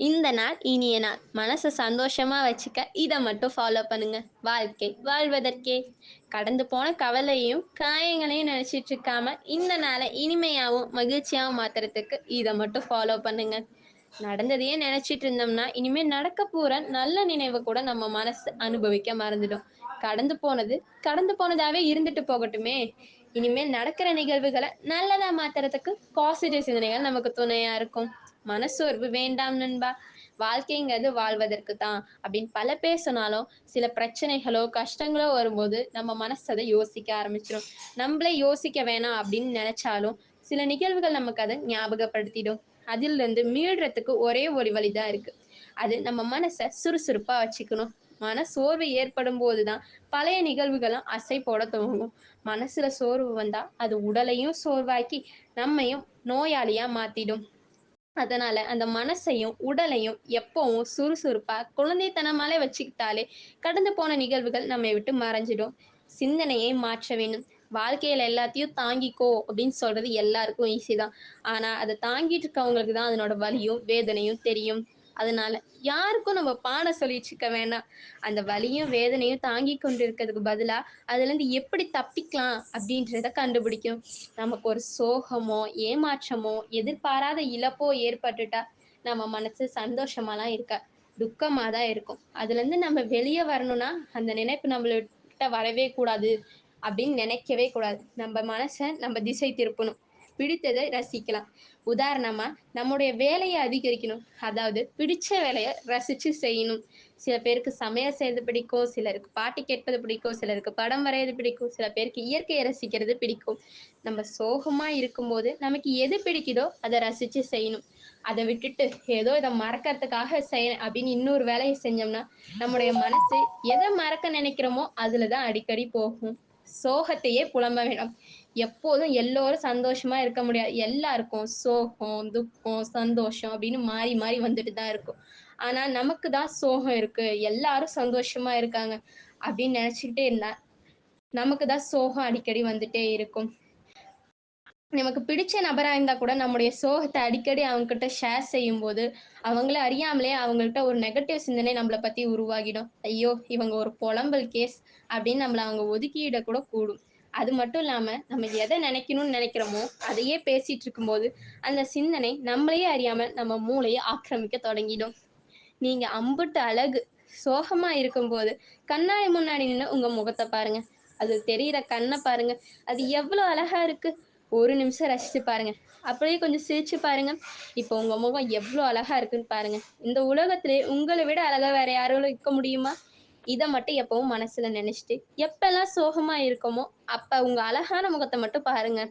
இந்த நாள் இனிய நாள். மனசை சந்தோஷமா வச்சுக்க இதை மட்டும் ஃபாலோ பண்ணுங்க. வாழ்க்கை வாழ்வதற்கே. கடந்து போன கவலையும் காயங்களையும் நினைச்சிட்டு இருக்காம இந்த நாளை இனிமையாகவும் மகிழ்ச்சியாகவும் மாத்துறதுக்கு இதை மட்டும் ஃபாலோ பண்ணுங்க. நடந்ததையே நினைச்சிட்டு இருந்தோம்னா இனிமே நடக்க போற நல்ல நினைவை கூட நம்ம மனசு அனுபவிக்க மறந்துடும். கடந்து போனது கடந்து போனதாவே இருந்துட்டு போகட்டுமே. இனிமேல் நடக்கிற நிகழ்வுகளை நல்லதா மாத்துறதுக்கு பாசிட்டிவ் சிந்தனைகள் நமக்கு துணையா இருக்கும். மனசோர்வு வேண்டாம் நண்பா. வாழ்க்கைங்கிறது வாழ்வதற்கு தான் அப்படின்னு பல பேர் சொன்னாலும் சில பிரச்சனைகளோ கஷ்டங்களோ வரும்போது நம்ம மனசு அதை யோசிக்க ஆரம்பிச்சிடும் நம்மளே யோசிக்க வேணாம் அப்படின்னு நினைச்சாலும் சில நிகழ்வுகள் நமக்கு அதை ஞாபகப்படுத்திடும். அதிலிருந்து மீள்றதுக்கு ஒரே ஒரு வழிதான் இருக்கு. அது நம்ம மனசை சுறுசுறுப்பா வச்சுக்கணும். மன சோர்வு ஏற்படும் போதுதான் பழைய நிகழ்வுகளும் அசை போட துவங்கும். மனசுல சோர்வு வந்தா அது உடலையும் சோர்வாக்கி நம்மையும் நோயாளியா மாத்திடும். அதனால அந்த மனசையும் உடலையும் எப்பவும் சுறுசுறுப்பா குழந்தைத்தனமாலே வச்சுக்கிட்டாலே கடந்து போன நிகழ்வுகள் நம்மை விட்டு மறைஞ்சிடும். சிந்தனையை மாற்ற வேண்டும். வாழ்க்கையில எல்லாத்தையும் தாங்கிக்கோ அப்படின்னு சொல்றது எல்லாருக்கும் ஈஸி தான். ஆனா அதை தாங்கிட்டு இருக்கவங்களுக்கு தான் அதனோட வலியும் வேதனையும் தெரியும். அதனால யாருக்கும் நம்ம பாட சொல்லிச்சுக்க வேணாம். அந்த வலியும் வேதனையும் தாங்கி கொண்டு இருக்கிறதுக்கு பதிலா அதுல இருந்து எப்படி தப்பிக்கலாம் அப்படின்றத கண்டுபிடிக்கும். நமக்கு ஒரு சோகமோ ஏமாற்றமோ எதிர்பாராத இழப்போ ஏற்பட்டுட்டா நம்ம மனசு சந்தோஷமாலாம் இருக்க? துக்கமா தான் இருக்கும். அதுல இருந்து நம்ம வெளியே வரணும்னா அந்த நினைப்பு நம்மள்கிட்ட வரவே கூடாது அப்படின்னு நினைக்கவே கூடாது. நம்ம மனசை நம்ம திசை திருப்பணும். பிடித்ததை ரசிக்கலாம். உதாரணமா நம்முடைய வேலையை அதிகரிக்கணும். அதாவது பிடிச்ச வேலையை ரசிச்சு செய்யணும். சில பேருக்கு சமையல் செய்யறது பிடிக்கும் சிலருக்கு பாட்டு கேட்பது பிடிக்கும் சிலருக்கு படம் வரைகிறது பிடிக்கும் சில பேருக்கு இயற்கையை ரசிக்கிறது பிடிக்கும். நம்ம சோகமா இருக்கும்போது நமக்கு எது பிடிக்குதோ அதை ரசிச்சு செய்யணும். அதை விட்டுட்டு ஏதோ இதை மறக்கிறதுக்காக செய்ய அப்படின்னு இன்னொரு வேலையை செஞ்சோம்னா நம்முடைய மனசு எதை மறக்க நினைக்கிறோமோ அதுலதான் அடிக்கடி போகும். சோகத்தையே புலம்ப வேணும் எப்போதும் எல்லோரும் சந்தோஷமா இருக்க முடியாது. எல்லாருக்கும் சோகம் துக்கம் சந்தோஷம் அப்படின்னு மாறி மாறி வந்துட்டு தான் இருக்கும். ஆனா நமக்கு தான் சோகம் இருக்கு. எல்லாரும் சந்தோஷமா இருக்காங்க அப்படின்னு நினைச்சுக்கிட்டே இருந்தா நமக்கு தான் சோகம் அடிக்கடி வந்துட்டே இருக்கும். நமக்கு பிடிச்ச நபரா இருந்தா கூட நம்முடைய சோகத்தை அடிக்கடி அவங்க கிட்ட ஷேர் செய்யும் போது அவங்கள அறியாமலே அவங்கள்ட்ட ஒரு நெகட்டிவ் சிந்தனை நம்மளை பத்தி உருவாகிடும். ஐயோ இவங்க ஒரு புலம்பல் கேஸ் அப்படின்னு நம்மளை அவங்க ஒதுக்கியிட கூட கூடும். அது மட்டும் இல்லாம நம்ம எதை நினைக்கணும்னு நினைக்கிறோமோ அதையே பேசிட்டு இருக்கும்போது அந்த சிந்தனை நம்மளையே அறியாம நம்ம மூளையை ஆக்கிரமிக்க தொடங்கிடும். நீங்க அம்புட்டு அழகு சோகமா இருக்கும்போது கண்ணாடி முன்னாடி நின்று உங்க முகத்தை பாருங்க. அது தெரியிற கண்ணை பாருங்க. அது எவ்வளவு அழகா இருக்கு. ஒரு நிமிஷம் ரசிச்சு பாருங்க. அப்படியே கொஞ்சம் சிரிச்சு பாருங்க. இப்போ உங்க முகம் எவ்வளோ அழகா இருக்குன்னு பாருங்க. இந்த உலகத்திலே உங்களை விட அழகா வேற யாரும் இருக்க முடியுமா? இதை மட்டும் எப்பவும் மனசுல நினைச்சிட்டு எப்பெல்லாம் சோகமா இருக்கோமோ அப்ப உங்க அழகான முகத்தை மட்டும் பாருங்க.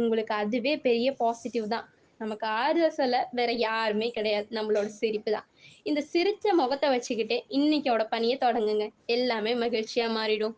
உங்களுக்கு அதுவே பெரிய பாசிட்டிவ் தான். நமக்கு ஆறுதல் சொல்ல வேற யாருமே கிடையாது. நம்மளோட சிரிப்பு தான். இந்த சிரிச்ச முகத்தை வச்சுக்கிட்டே இன்னைக்கோட பணியை தொடங்குங்க. எல்லாமே மகிழ்ச்சியா மாறிடும்.